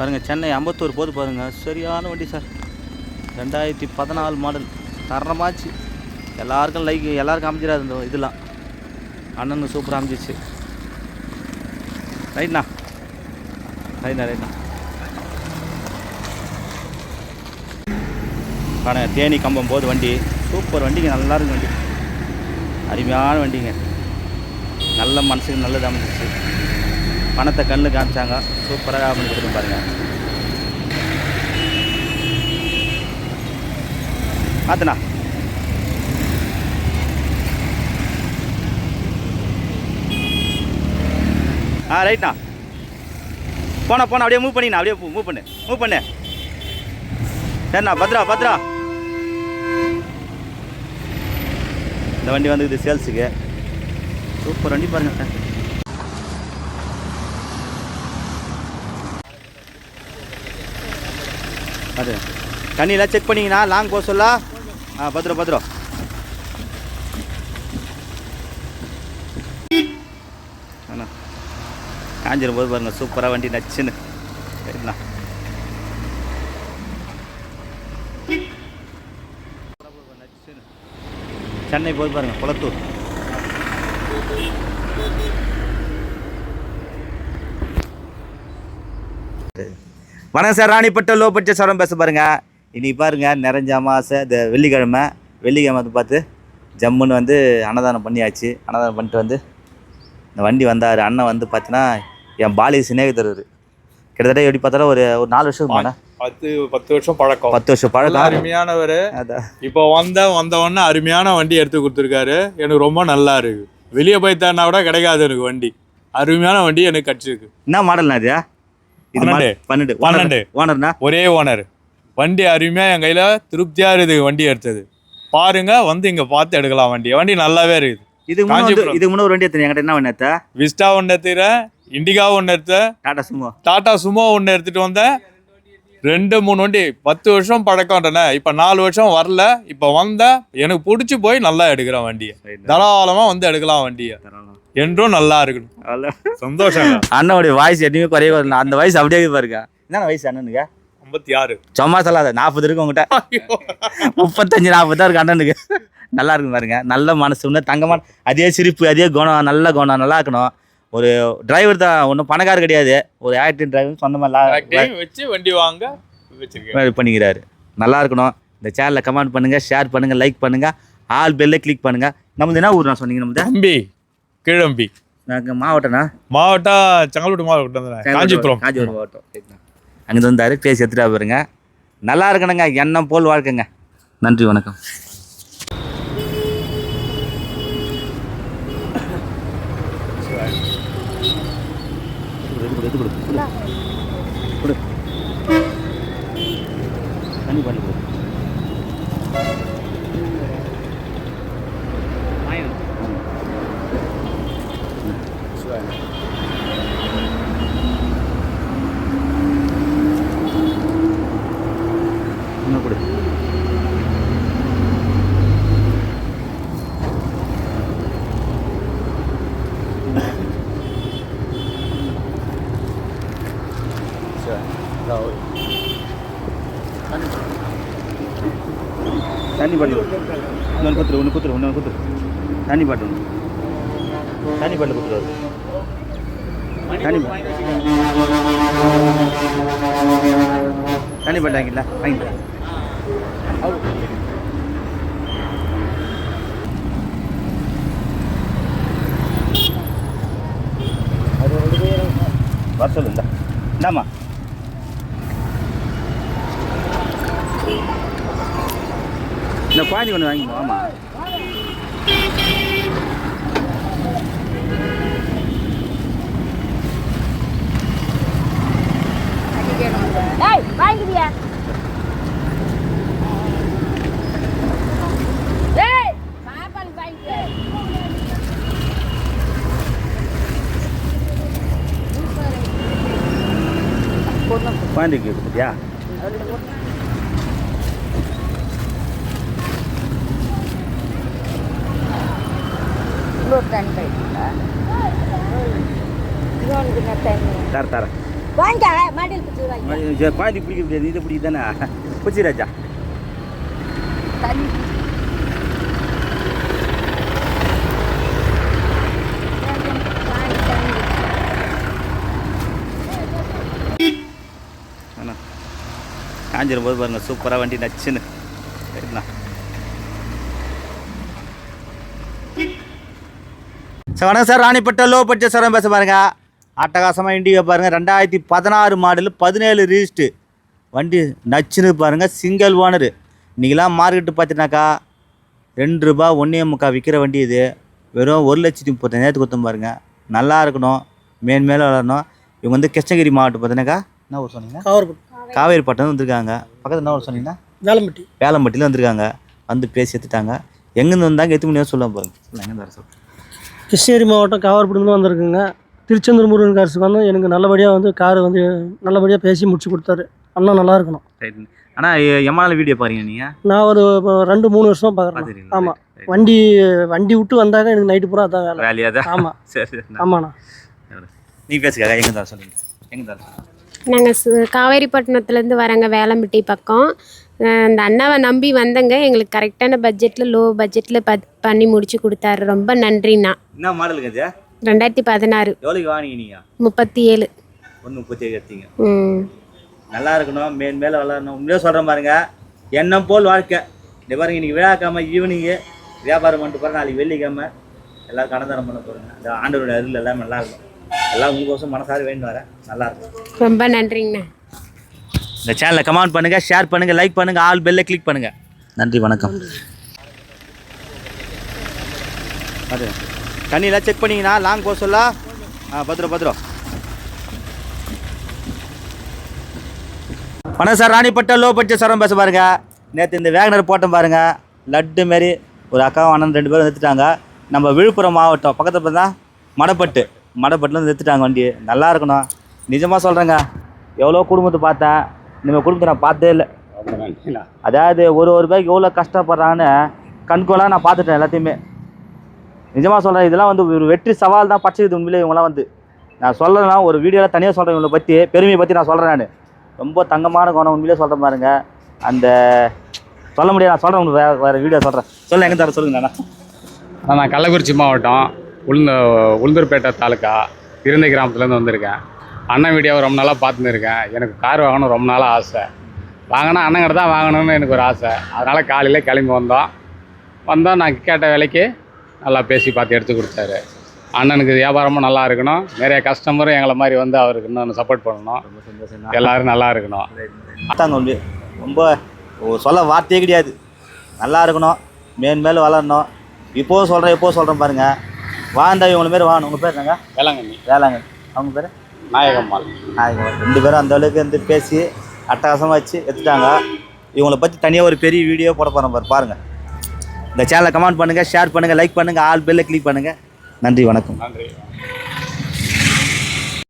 பாருங்கள் சென்னை அம்பத்தூர் போது பாருங்கள் சரியான வண்டி சார். ரெண்டாயிரத்தி பதினாலு மாடல். தரமாச்சு. எல்லாருக்கும் லைக் எல்லாருக்கும் அமைஞ்சிடாது இந்த இதெல்லாம். அண்ணனுக்கு சூப்பராக அமைஞ்சிச்சு. ரைட்ண்ணா ரைட்ண்ணா ரைட்ண்ணா பாருங்க தேனி கம்பம் போது வண்டி. சூப்பர் வண்டிங்க நல்லா வண்டி. அருமையான வண்டிங்க. நல்ல மனசுக்கு நல்லது அமைஞ்சிச்சு. பணத்தை கண்ணு காமிச்சாங்க. சூப்பராக பண்ணி கொடுத்து பாருங்கள் பார்த்துண்ணா ஆ ரைட்ண்ணா போனா போனா அப்படியே மூவ் பண்ணிண்ணா அப்படியே மூவ் பண்ணு மூவ் பண்ணு. சரிண்ணா பத்ரா பத்ரா. இந்த வண்டி வந்துக்குது சேல்ஸுக்கு. சூப்பர் வண்டி பாருங்க அது. தண்ணியெல்லாம் செக் பண்ணிங்கண்ணா லாங் போக சொல்ல ஆ பத்திரம் பத்திரம் அண்ணா காஞ்சிரும் போது பாருங்க சூப்பராக வண்டி நச்சுன்னு. சரிண்ணா சென்னை போய் பாருங்க குளத்தூர். வணக்கம் சார். ராணிப்பட்ட லோ பட்ஜெட் சரம் பேச பாருங்க. இன்னைக்கு பாருங்க நிறைஞ்ச அமாவாசை இந்த வெள்ளிக்கிழமை. வெள்ளிக்கிழமை வந்து பார்த்து ஜம்முன்னு வந்து அன்னதானம் பண்ணியாச்சு. அன்னதானம் பண்ணிட்டு வந்து இந்த வண்டி வந்தார். அண்ணன் வந்து பார்த்தீங்கன்னா என் பாலி சிநேகிதர். கிட்டத்தட்ட எப்படி பார்த்தாலும் ஒரு ஒரு நாலு வருஷம் பத்து பத்து வருஷம் பழக்கம். பத்து வருஷம் பழக்கம். அருமையானவர். இப்போ வந்த வந்த உடனே அருமையான வண்டி எடுத்து கொடுத்துருக்காரு. எனக்கு ரொம்ப நல்லா இருக்கு. வெளியே போய் தேடினா கூட கிடைக்காது எனக்கு வண்டி. அருமையான வண்டி எனக்கு கிடைச்சிருக்கு. என்ன இது இது? பன்னெண்டு. பன்னெண்டு. பன்னெண்டு. ஒரே ஓனர். வண்டி அருமையா என் கையில திருப்தியா இருக்குது வண்டி எடுத்தது. பாருங்க வந்து இங்க பார்த்து எடுக்கலாம் வண்டி வண்டி நல்லாவே இருக்குது. இதுக்கு முன்னாடி. இதுக்கு முன்னாடி ஒரு வண்டி எடுத்தேன் என்கிட்ட என்ன எடுத்த? விஸ்டா ஒன்று எடுத்துக்கிறேன் இண்டிகா ஒன்று எடுத்தேன். டாடா சுமோ. டாடா சுமோ ஒன்று எடுத்துட்டு வந்தேன். ரெண்டு மூணு வண்டி பத்து வருஷம் பழக்கம்ன்றனே இப்போ நாலு வருஷம் வரல. இப்போ வந்தேன் எனக்கு பிடிச்சி போய் நல்லா எடுக்கிறேன் வண்டியை. தாராளமா வந்து எடுக்கலாம் வண்டியை. என்றும் நல்லா இருக்கணும். சந்தோஷம் அண்ணனுடைய வாய்ஸ் எதுவுமே குறைய வரல அந்த வயசு அப்படியே பாருங்க. என்ன வயசு அண்ணனுக்கு? ஐம்பத்தி ஆறு சும்மா சொல்லாத. நாற்பது இருக்கு உங்ககிட்ட. முப்பத்தஞ்சு நாற்பது தான் இருக்கு அண்ணனுக்கு. நல்லா இருக்கு பாருங்க. நல்ல மனசு இன்னும் தங்கமான அதே சிரிப்பு அதே குணம். நல்ல குணம். நல்லா இருக்கணும். ஒரு டிரைவர் தான் ஒன்றும் பணக்காரர் கிடையாது. ஒரு ஆக்டிங் டிரைவர் சொந்தமாக வச்சு வண்டி வாங்க வச்சிருக்கேன் பண்ணிக்கிறாரு. நல்லா இருக்கணும். இந்த சேனலை கமெண்ட் பண்ணுங்க ஷேர் பண்ணுங்க லைக் பண்ணுங்க. ஆல் பெல்லை கிளிக் பண்ணுங்க. நமது என்ன ஊர் நான் சொன்னீங்க நமது தம்பி கிழம்பி. நாங்கள் மாவட்டம்னா மாவட்டம் செங்கல்பட்டு மாவட்டம் காஞ்சிபுரம். காஞ்சிபுரம் மாவட்டம். அங்கே வந்தாரு பேசி எடுத்துட்டா பாருங்க. நல்லா இருக்கணுங்க எண்ணம் போல் வாழ்க்கைங்க. நன்றி வணக்கம். தண்ணி பண்ணி கொடு. இன்னும் கொடு தண்ணி பாட்டில் இன்னொன்று குத்துரு ஒன்று குத்துரு இன்னொன்று குத்துரு. தண்ணி பாட்டில் ஒன்று தண்ணி பாட்டில் குத்துரு தண்ணி தண்ணி பாட்டில் வாங்கிங்களா வாங்கிக்கலாம் வர சொல்லுங்க. இந்தாம்மா. nó quá nhiều nữa anh bỏ mà Đây, bay cái gì à? Panik gitu, ya. இன்னொரு தண்ணி கழிப்பீங்களா இன்னொன்று தண்ணி. தர தரேன் வாங்கிக்காங்க மாட்டில் பிடிச்சி வாங்கி. குழந்தை பிடிக்க முடியாது இதை பிடிக்க தானே? பிடிச்சி ராஜா. தண்ணி. காஞ்சிரும் போது பாருங்க சூப்பராக வண்டி நச்சுன்னு. சரிண்ணா. சார் வணக்கம் சார். ராணிப்பட்ட லோ பட்ஜெட் சார் பேச பாருங்க. அட்டகாசமாக இண்டிகா பாருங்கள் ரெண்டாயிரத்தி பதினாறு மாடல் பதினேழு ரீஸ்ட்டு வண்டி நச்சுன்னு பாருங்கள் சிங்கிள் ஓனரு இன்றைக்கெலாம் மார்க்கெட்டு பார்த்தீங்கன்னாக்கா ரெண்டு ரூபா ஒன்றே முக்கால் விற்கிற வண்டி இது. வெறும் ஒரு லட்சத்தி முப்பத்தஞ்சாயிரத்துக்கு கொடுத்தோம் பாருங்க. நல்லா இருக்கணும். மேன் மேலே வளரணும். இவங்க வந்து கிருஷ்ணகிரி மாவட்டம் பார்த்தீங்கன்னாக்கா என்ன ஊர் சொன்னீங்க? காவர்பட்டு காவேரி பட்டம் வந்திருக்காங்க. பக்கத்தில் என்ன ஊர் சொன்னீங்கன்னா? வேலம்பட்டி. வேலம்பட்டியில் வந்திருக்காங்க. வந்து பேசி எடுத்துட்டாங்க. எங்கேருந்து வந்தாங்க? எத்து முடியும் சொல்ல பாருங்க சொல்லுங்க எங்கேருந்து வர சொல்லுங்க கிருஷ்ணகிரி மாவட்டம் காவர்பட்டிலேருந்து வந்திருக்குங்க. திருச்செந்தூர் முருகன் காசுக்கு வந்து எனக்கு நல்லபடியாக வந்து கார் வந்து நல்லபடியாக பேசி முடிச்சு கொடுத்தாரு. அண்ணா நல்லா இருக்கணும். ரைட் ஆனால் எம்மாவில் வீடியோ பாருங்க நீங்கள் நான் ஒரு ரெண்டு மூணு வருஷம் பார்க்குறேன் ஆமாம் வண்டி வண்டி விட்டு வந்தாங்க எனக்கு நைட்டு பூரா அதான் வேலை. வேலையாக தான் ஆமாம் சரி சரி ஆமாண்ணா. நீ பேசுக்காக எங்கே தான் சொல்லுங்க? எங்கே தான் நாங்கள் காவேரிப்பட்டினத்துலேருந்து வரேங்க வேளம்பட்டி பக்கம். அந்த அண்ணாவை நம்பி வந்தேங்க. எங்களுக்கு கரெக்டான பட்ஜெட்டில் லோ பட்ஜெட்டில் பத் பண்ணி முடிச்சு கொடுத்தாரு. ரொம்ப நன்றிண்ணா. என்ன மாடலுங்க இது? ரெண்டாயிரத்தி பதினாறு. எவ்வளோக்கு வாங்கினீங்க? முப்பத்தி ஏழு ஒன்று முப்பத்தி ஏழு எடுத்தீங்க. ம். நல்லா இருக்கணும். மேன் மேலே வளரணும். உண்மையாக சொல்கிறேன் பாருங்க. எண்ணம் போல் வாழ்க்கை. இந்த பாருங்க இன்னைக்கு விழாக்காம ஈவினிங்கு வியாபாரம் பண்ணிட்டு பாருங்க நாளைக்கு வெள்ளிக்கிழமை எல்லாரும் கணதாரம் பண்ண போகிறேங்க இந்த ஆண்டவருடைய அருள் எல்லாமே நல்லா இருக்கும் எல்லாம் உங்களுக்கோசம் மனசார வேணும் வரேன். நல்லா இருக்கும் ரொம்ப நன்றிங்கண்ணா. இந்த சேனலை கமெண்ட் பண்ணுங்கள் ஷேர் பண்ணுங்கள் லைக் பண்ணுங்கள் ஆல் பெல்லை கிளிக் பண்ணுங்கள் நன்றி வணக்கம். அது தண்ணியெல்லாம் செக் பண்ணிங்கண்ணா லாங் போக சொல்ல. ஆ பத்திரம் பத்திரம். வணக்கம் சார் ராணிப்பட்ட லோ பட்ஜெட் சரம் பேச பாருங்க. நேற்று இந்த வேகனர் போட்டோம் பாருங்க. லட்டு மாரி ஒரு அக்காவும் அண்ணன் ரெண்டு பேரும் எடுத்துட்டாங்க நம்ம விழுப்புரம் மாவட்டம் பக்கத்தில் பார்த்தா மடப்பட்டு. மடப்பட்டுலேருந்து எடுத்துட்டாங்க வண்டி நல்லா இருக்கணும். நிஜமாக சொல்கிறேங்க எவ்வளோ குடும்பத்தை பார்த்தேன். இந்த குடும்பத்தை நான் பார்த்தே இல்லை. அதாவது ஒரு ஒரு ரூபாய்க்கு எவ்வளோ கஷ்டப்படுறாங்கன்னு கண்கோலாக நான் பார்த்துட்டேன் எல்லாத்தையுமே. நிஜமாக சொல்கிறேன் இதெல்லாம் வந்து ஒரு வெற்றி சவால் தான் பச்சைக்குது உண்மையிலே இவங்களாம் வந்து. நான் சொல்லலைன்னா ஒரு வீடியோவில் தனியாக சொல்கிறேன் இவங்களை பற்றி பெருமையை பற்றி நான் சொல்கிறேன் நான். ரொம்ப தங்கமான குணம் உண்மையிலே சொல்கிறேன் பாருங்க. அந்த சொல்ல முடியாது நான் சொல்கிறேன் உங்களுக்கு வேறு வேறு வீடியோ சொல்கிறேன் சொல்ல எங்கே தர சொல்லுங்க அண்ணா நான் கள்ளக்குறிச்சி மாவட்டம் உளுந்த உளுந்தூர்பேட்டை தாலுக்கா இருந்தை கிராமத்துலேருந்து வந்திருக்கேன். அண்ணன் வீடியோவை ரொம்ப நாளாக பார்த்துன்னு இருக்கேன் எனக்கு கார் வாங்கணும் ரொம்ப நாளாக ஆசை. வாங்கினா அண்ணங்கிட்ட தான் வாங்கணும்னு எனக்கு ஒரு ஆசை. அதனால் காலையில் கிளம்பி வந்தோம். வந்தோம் நான் கேட்ட விலைக்கு நல்லா பேசி பார்த்து எடுத்து கொடுத்தாரு. அண்ணனுக்கு வியாபாரமும் நல்லா இருக்கணும். நிறைய கஸ்டமரும் எங்களை மாதிரி வந்து அவருக்கு இன்னும் சப்போர்ட் பண்ணணும். எல்லோரும் நல்லா இருக்கணும். பார்த்தாங்க உண்மை ரொம்ப சொல்ல வார்த்தையே கிடையாது. நல்லா இருக்கணும். மேன் மேலே வளரணும். இப்போவும் சொல்கிறேன் இப்போவும் சொல்கிறேன் பாருங்க. வாழ்ந்தா இவங்கள மாரி வாங்கணும் உங்கள் பேர் என்னங்க? வேளாங்கண்ணி. வேளாங்க அவங்க பேர்? நாயகம்மாள். நாயகம் ரெண்டு பேரும் அந்த அளவுக்கு வந்து பேசி அட்டகாசமாக வச்சு எடுத்துட்டாங்க. இவங்கள பற்றி தனியாக ஒரு பெரிய வீடியோ போட போகிறோம் பாரு பாருங்கள் இந்த சேனலை கமெண்ட் பண்ணுங்கள் ஷேர் பண்ணுங்கள் லைக் பண்ணுங்கள் ஆல் பெல்லை கிளிக் பண்ணுங்கள் நன்றி வணக்கம். நன்றி.